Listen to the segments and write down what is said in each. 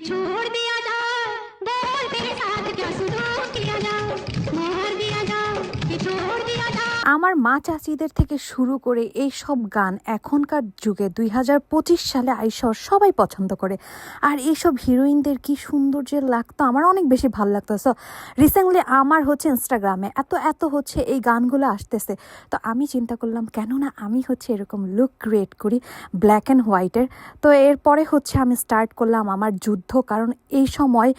छोड़ दी। আমার মা চাচিদের থেকে শুরু করে এই সব গান এখনকার যুগে দুই হাজার পঁচিশ সালে আইসর সবাই পছন্দ করে। আর এইসব হিরোইনদের কি সুন্দর যে লাগতো আমার অনেক বেশি ভালো লাগতো। সো রিসেন্টলি আমার হচ্ছে ইনস্টাগ্রামে এত এত হচ্ছে এই গানগুলো আসতেছে। তো আমি চিন্তা করলাম কেন না আমি হচ্ছে এরকম লুক ক্রিয়েট করি ব্ল্যাক অ্যান্ড হোয়াইটের তো এরপরে হচ্ছে আমি স্টার্ট করলাম আমার যুদ্ধ, কারণ এই সময়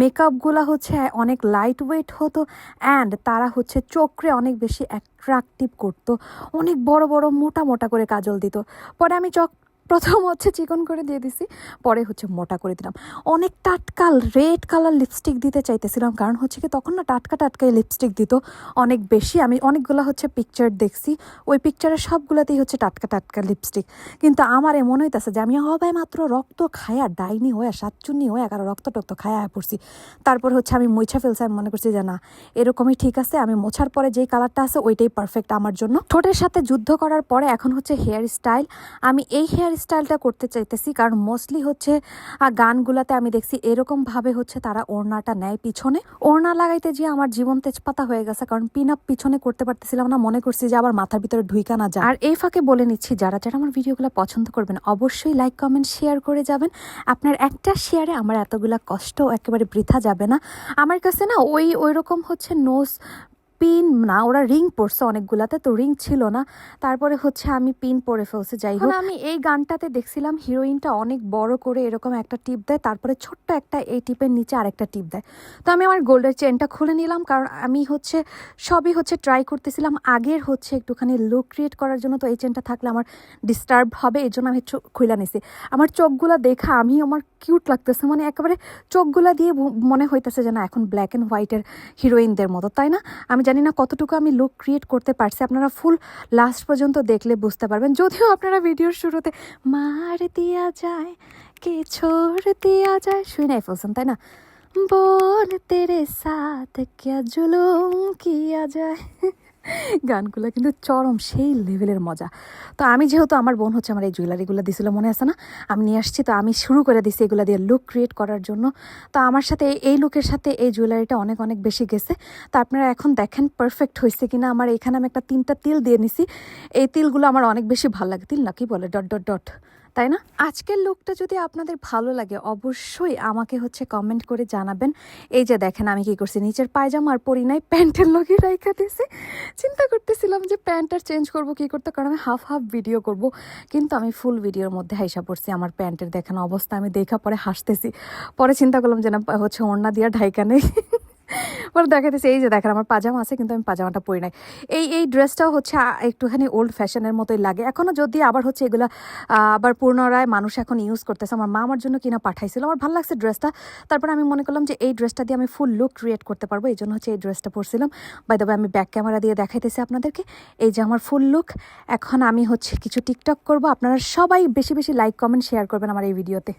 মেকআপগুলো হচ্ছে অনেক লাইট ওয়েট হতো। অ্যান্ড তারা হচ্ছে চোখরে অনেক বেশি অ্যাট্রাকটিভ করতো। অনেক বড় বড় মোটা মোটা করে কাজল দিত। পরে আমি চোখ প্রথম হচ্ছে চিকন করে দিয়ে দিছি, পরে হচ্ছে মোটা করে দিলাম। অনেক টাটকা রেড কালার লিপস্টিক দিতে চাইতেছিলাম, কারণ হচ্ছে কি তখন না টাটকা টাটকাই লিপস্টিক দিত। অনেক বেশি, আমি অনেকগুলো হচ্ছে পিকচার দেখছি, ওই পিকচারের সবগুলোতেই হচ্ছে টাটকা টাটকা লিপস্টিক কিন্তু আমার এমন হইতেছে যে আমি হবে মাত্র রক্ত খায়া, ডাইনি হয়ে সাতচুন্নি হয়ে কারও রক্ত টক্ত খায়া পড়ছি। তারপর হচ্ছে আমি মুছা ফেলছি, আমি মনে করছি যে না, এরকমই ঠিক আছে, আমি মোছার পরে যেই কালারটা আছে ওইটাই পারফেক্ট আমার জন্য। ঠোঁটের সাথে যুদ্ধ করার পরে এখন হচ্ছে হেয়ার স্টাইল আমি এই হেয়ার স্টাইলটা করতে চাইতেছি, কারণ মোস্টলি হচ্ছে গানগুলাতে আমি দেখছি এরকম ভাবে হচ্ছে তারা ওড়নাটা নেয় পিছনে। ওড়না লাগাইতে যে আমার জীবন তেজপাতা হয়ে গেছে, কারণ পিন আপ পিছনে করতে পারতেছিলাম না, মনে করছি যে আবার মাথার ভিতরে ঢুইকা না যায় আর এই ফাঁকে বলে নিচ্ছি, যারা যারা আমার ভিডিওগুলো পছন্দ করবেন, অবশ্যই লাইক কমেন্ট শেয়ার করে যাবেন। আপনার একটা শেয়ারে আমার এতগুলা কষ্ট একেবারে বৃথা যাবে না। আমার কাছে না ওই ওই রকম হচ্ছে নোজ পিন না ওরা রিং পরছে অনেকগুলাতে তো রিং ছিল না। তারপরে হচ্ছে আমি পিন পরে ফেলছে যাই হোক। আমি এই গানটাতে দেখছিলাম হিরোইনটা অনেক বড় করে এরকম একটা টিপ দেয় তারপরে ছোট্ট একটা এই টিপের নিচে আরেকটা টিপ দেয়। তো আমি আমার গোল্ডের চেনটা খুলে নিলাম কারণ আমি হচ্ছে সবই হচ্ছে ট্রাই করতেছিলাম আগের হচ্ছে একটুখানি লুক ক্রিয়েট করার জন্য তো এই চেনটা থাকলে আমার ডিস্টার্ব হবে এই জন্য আমি খুলে নিছি। আমার চোখগুলা দেখা আমি আমার কিউট লাগতেছে মানে একেবারে চোখগুলা দিয়ে মনে হইতেছে যে না এখন ব্ল্যাক অ্যান্ড হোয়াইটের হিরোইনদের মতো তাই না? আমি জানি না কতটুকু আমি লুক ক্রিয়েট করতে পারছি। আপনারা ফুল লাস্ট পর্যন্ত দেখলে বুঝতে পারবেন। যদিও আপনারা ভিডিওর শুরুতে, মার দিয়া যায়, কে ছোড় দিয়া যায়? শুই নাই ফেলছেন তাই না? বোন তেরে সাথ, ক্যা জুলুম কিয়া যায়? গানগুলো কিন্তু চরম সেই লেভেলের মজা। তো আমি যেহেতু আমার বোন হচ্ছে আমার এই জুয়েলারিগুলো দিছিল, মনে আছে না? আমি নিয়ে আসছি, তো আমি শুরু করে দিছি এগুলো দিয়ে লুক ক্রিয়েট করার জন্য। তো আমার সাথে এই- লুকের সাথে এই জুয়েলারিটা অনেক অনেক বেশি গেছে। তো আপনারা এখন দেখেন পারফেক্ট হয়েছে কিনা। আমার এখানে আমি একটা তিনটা তিল দিয়ে নিছি। এই তিলগুলো আমার অনেক বেশি ভালো লাগে। তিল না, কি বলে? Dot dot dot. তাই না? আজকের লুকটা যদি আপনাদের ভালো লাগে, অবশ্যই আমাকে হচ্ছে কমেন্ট করে জানাবেন। এই যে দেখেন আমি কি করছি, নিচের পায়জামা আর পরি নাই, প্যান্টের লগে রাইখা দিয়েছি। চিন্তা করতেছিলাম যে প্যান্টটা চেঞ্জ করব কি করতে, কারণ আমি হাফ হাফ ভিডিও করব। কিন্তু আমি ফুল ভিডিওর মধ্যে হাইসা পড়ছি, আমার প্যান্টের দেখানো অবস্থা, আমি দেখা পরে হাসতেছি। পরে চিন্তা করলাম যে না, হচ্ছে ওড়না দিয়া ঢাইকা নেই। পরে দেখাতেছি এই যে দেখেন আমার পাজামা আছে, কিন্তু আমি পাজামাটা পরি নাই। এই এই ড্রেসটাও হচ্ছে একটুখানি ওল্ড ফ্যাশনের মতোই লাগে। এখনও যদি আবার হচ্ছে এগুলা আবার পুনরায় মানুষ এখন ইউজ করতেছে, আমার মা আমার জন্য কিনা পাঠাইছিল, আমার ভালো লাগছে ড্রেসটা। তারপর আমি মনে করলাম যে, এই ড্রেসটা দিয়ে আমি ফুল লুক ক্রিয়েট করতে পারব। এই জন্য হচ্ছে এই ড্রেসটা পরছিলাম। বাই দ্য আমি ব্যাক ক্যামেরা দিয়ে দেখাইতেছি আপনাদেরকে। এই যে আমার ফুল লুক এখন আমি হচ্ছে কিছু টিকটক করব। আপনারা সবাই বেশি বেশি লাইক কমেন্ট শেয়ার করবেন আমার এই ভিডিওতে